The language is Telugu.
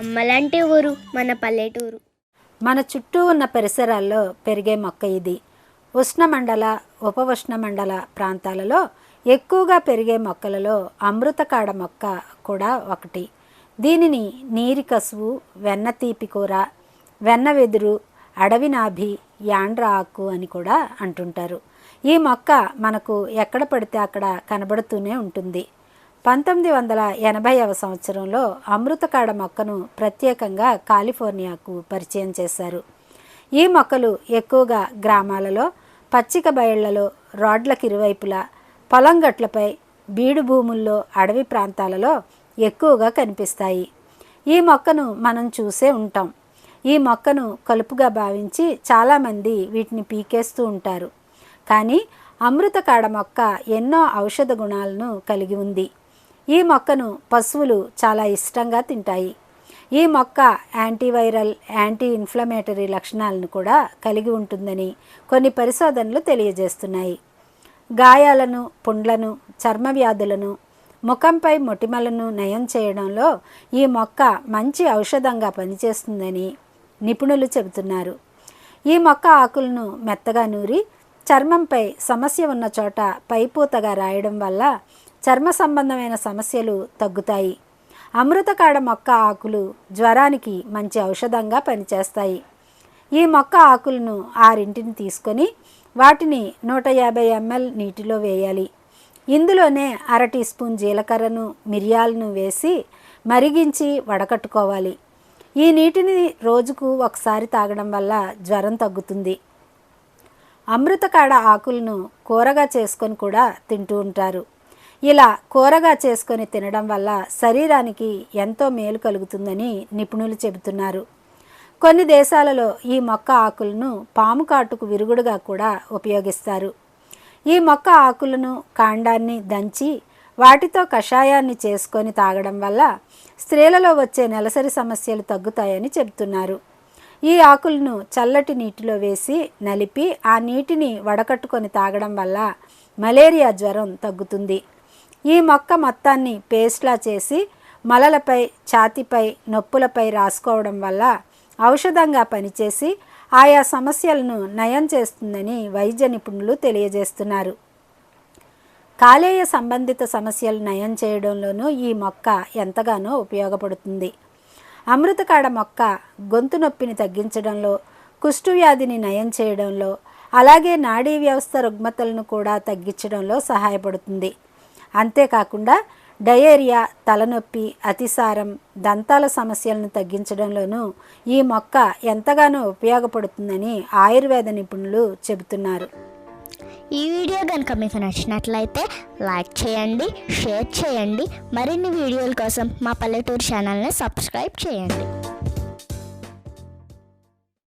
అమ్మలాంటి ఊరు మన పల్లెటూరు. మన చుట్టూ ఉన్న పరిసరాల్లో పెరిగే మొక్క ఇది. ఉష్ణమండల ఉపఉష్ణమండల ప్రాంతాలలో ఎక్కువగా పెరిగే మొక్కలలో అమృతకాడ మొక్క కూడా ఒకటి. దీనిని నీరి కసువు వెన్న తీపి కూర వెన్న వెదురు అడవి నాభి యాండ్ర ఆకు అని కూడా అంటుంటారు. ఈ మొక్క మనకు ఎక్కడ పడితే అక్కడ కనబడుతూనే ఉంటుంది. పంతొమ్మిది వందల ఎనభైవ సంవత్సరంలో అమృతకాడ మొక్కను ప్రత్యేకంగా కాలిఫోర్నియాకు పరిచయం చేశారు. ఈ మొక్కలు ఎక్కువగా గ్రామాలలో పచ్చిక బయళ్ళలో రోడ్లకు ఇరువైపులా పొలం గట్లపై బీడు భూముల్లో అడవి ప్రాంతాలలో ఎక్కువగా కనిపిస్తాయి. ఈ మొక్కను మనం చూసే ఉంటాం. ఈ మొక్కను కలుపుగా భావించి చాలామంది వీటిని పీకేస్తూ ఉంటారు. కానీ అమృతకాడ మొక్క ఎన్నో ఔషధ గుణాలను కలిగి ఉంది. ఈ మొక్కను పశువులు చాలా ఇష్టంగా తింటాయి. ఈ మొక్క యాంటీవైరల్ యాంటీ ఇన్ఫ్లమేటరీ లక్షణాలను కూడా కలిగి ఉంటుందని కొన్ని పరిశోధనలు తెలియజేస్తున్నాయి. గాయాలను పుండ్లను చర్మ వ్యాధులను ముఖంపై మొటిమలను నయం చేయడంలో ఈ మొక్క మంచి ఔషధంగా పనిచేస్తుందని నిపుణులు చెబుతున్నారు. ఈ మొక్క ఆకులను మెత్తగా నూరి చర్మంపై సమస్య ఉన్న చోట పైపూతగా రాయడం వల్ల చర్మ సంబంధమైన సమస్యలు తగ్గుతాయి. అమృతకాడ మొక్క ఆకులు జ్వరానికి మంచి ఔషధంగా పనిచేస్తాయి. ఈ మొక్క ఆకులను ఆరింటిని తీసుకొని వాటిని నూట యాభై ఎంఎల్ నీటిలో వేయాలి. ఇందులోనే అర టీ స్పూన్ జీలకర్రను మిరియాలను వేసి మరిగించి వడకట్టుకోవాలి. ఈ నీటిని రోజుకు ఒకసారి తాగడం వల్ల జ్వరం తగ్గుతుంది. అమృతకాడ ఆకులను కూరగా చేసుకొని కూడా తింటూ ఉంటారు. ఇలా కూరగా చేసుకొని తినడం వల్ల శరీరానికి ఎంతో మేలు కలుగుతుందని నిపుణులు చెబుతున్నారు. కొన్ని దేశాలలో ఈ మొక్క ఆకులను పాము కాటుకు విరుగుడుగా కూడా ఉపయోగిస్తారు. ఈ మొక్క ఆకులను కాండాన్ని దంచి వాటితో కషాయాన్ని చేసుకొని తాగడం వల్ల స్త్రీలలో వచ్చే నెలసరి సమస్యలు తగ్గుతాయని చెబుతున్నారు. ఈ ఆకులను చల్లటి నీటిలో వేసి నలిపి ఆ నీటిని వడకట్టుకొని తాగడం వల్ల మలేరియా జ్వరం తగ్గుతుంది. ఈ మొక్క మొత్తాన్ని పేస్ట్లా చేసి మలలపై ఛాతిపై నొప్పులపై రాసుకోవడం వల్ల ఔషధంగా పనిచేసి ఆయా సమస్యలను నయం చేస్తుందని వైద్య నిపుణులు తెలియజేస్తున్నారు. కాలేయ సంబంధిత సమస్యలు నయం చేయడంలోనూ ఈ మొక్క ఎంతగానో ఉపయోగపడుతుంది. అమృతకాడ మొక్క గొంతు నొప్పిని తగ్గించడంలో కుష్టు వ్యాధిని నయం చేయడంలో అలాగే నాడీ వ్యవస్థ రుగ్మతలను కూడా తగ్గించడంలో సహాయపడుతుంది. అంతేకాకుండా డయేరియా తలనొప్పి అతిసారం దంతాల సమస్యలను తగ్గించడంలోనూ ఈ మొక్క ఎంతగానో ఉపయోగపడుతుందని ఆయుర్వేద నిపుణులు చెబుతున్నారు. ఈ వీడియో కనుక మీకు నచ్చినట్లయితే లైక్ చేయండి షేర్ చేయండి. మరిన్ని వీడియోల కోసం మా పల్లెటూరు ఛానల్ని సబ్స్క్రైబ్ చేయండి.